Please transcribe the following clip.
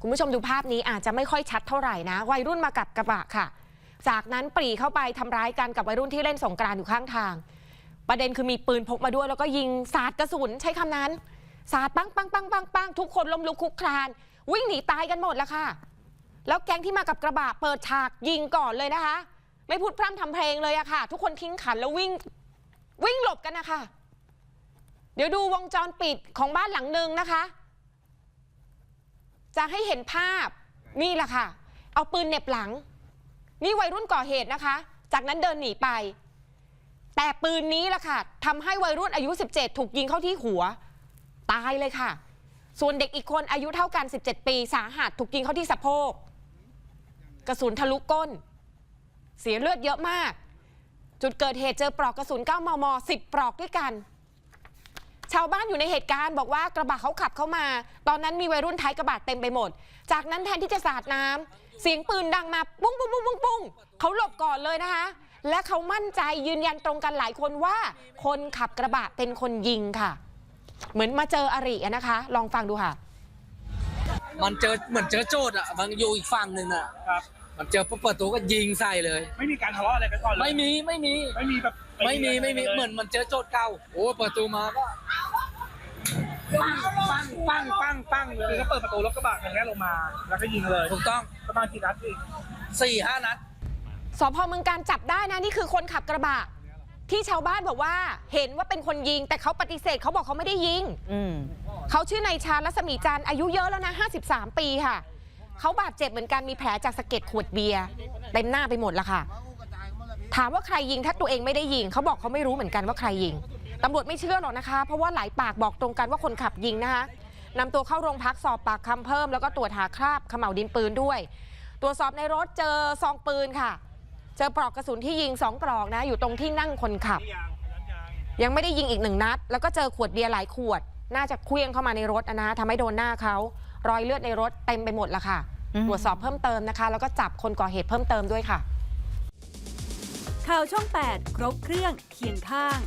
คุณผู้ชมดูภาพนี้อาจจะไม่ค่อยชัดเท่าไหร่นะ วัยรุ่นมากับกระบะค่ะ จากนั้นปรีเข้าไปทำร้ายกันกับวัยรุ่นที่เล่นสงกรานต์อยู่ข้างทาง ประเด็นคือมีปืนพกมาด้วยแล้วก็ยิงสาดกระสุนใช้คำนั้น สาดปังปังปังปังปังทุกคนล้มลุกคลุกคลาน วิ่งหนีตายกันหมดแล้วค่ะ แล้วแก๊งที่มากับกระบะเปิดฉากยิงก่อนเลยนะคะ ไม่พูดพร่ำทำเพลงเลยอะค่ะ ทุกคนทิ้งขันแล้ววิ่งวิ่งหลบกันนะคะ เดี๋ยวดูวงจรปิดของบ้านหลังหนึ่งนะคะ จะให้เห็นภาพนี่แหละค่ะ เอาปืนเน็บหลัง นี่วัยรุ่นก่อเหตุนะคะ จากนั้นเดินหนีไป แต่ปืนนี้แหละค่ะทำให้วัยรุ่นอายุ 17 ถูกยิงเข้าที่หัว ตายเลยค่ะ ส่วนเด็กอีกคนอายุเท่ากัน 17 ปีสาหัสถูกยิงเข้าที่สะโพก กระสุนทะลุก้น เสียเลือดเยอะมาก จุดเกิดเหตุเจอปลอกกระสุน 9 มม 10 ปลอกด้วยกัน ชาวบ้านอยู่ในเหตุการณ์บอกว่ากระบะเขาขับเข้ามา ตอนนั้นมีวัยรุ่นท้ายกระบะเต็มไปหมด จากนั้นแทนที่จะสาดน้ำเสียงปืนดังมาปุ้งปุ้งปุ้งปุ้งปุ้งเขาหลบก่อนเลยนะคะ และเขามั่นใจยืนยันตรงกันหลายคนว่า คนขับกระบะเป็นคนยิงค่ะ เหมือนมาเจออริอะนะคะ ลองฟังดูค่ะ มันเจอเหมือนเจอโจทย์อะมันอยู่อีกฝั่งหนึ่งอะครับมันเจอปุ๊บเปิดตัวก็ยิงใส่เลย ไม่มีการทะเลาะอะไรกันก่อนเลยไม่มีไม่มีไม่มีแบบไม่มีไม่มีเหมือนมันเจอโจทย์เก่าโอ้เปิดตัวมาก็ ปั้งปั้งปั้งปั้งปั้งเลคืยอก็เปิดประตูรถกระบะคันนี้ลงมา แล้วก็ยิงเลยถูกต้องประมาณกี่นัดพี่สี่ห้านัดสพเมืองการจับได้นะนี่คือคนขับกระบะ ที่ชาวบ้านบอกว่าเห็นว่าเป็นคนยิง แต่เขาปฏิเสธเขาบอกเขาไม่ได้ยิงอืเขาชื่อนายชาญรัศมีจันอายุเยอะแล้วนะ 53 ปีค่ะ เขาบาดเจ็บเหมือนกันมีแผลจากสะเก็ดขวดเบียร์เต็มหน้าไปหมดละค่ะ ถามว่าใครยิงถ้าตัวเองไม่ได้ยิง เขาบอกเขาไม่รู้เหมือนกันว่าใครยิง ตำรวจไม่เชื่อหรอกนะคะ เพราะว่าหลายปากบอกตรงกันว่าคนขับยิงนะคะนำตัวเข้าโรงพักสอบปากคำเพิ่ม แล้วก็ตรวจหาคราบเขม่าวดินปืนด้วย ตรวจสอบในรถเจอซองปืนค่ะ เจอปลอกกระสุนที่ยิงสองปลอกนะ อยู่ตรงที่นั่งคนขับยางนั้นยางยังไม่ได้ยิงอีกหนึ่งนัด แล้วก็เจอขวดเบียร์หลายขวด น่าจะเคลี้ยงเข้ามาในรถอะนะทำให้โดนหน้าเขารอยเลือดในรถเต็มไปหมดละค่ะอืมตรวจสอบเพิ่มเติมนะคะ แล้วก็จับคนก่อเหตุเพิ่มเติมด้วยค่ะ ข่าวช่อง 8 ครบเครื่องเคียงข้าง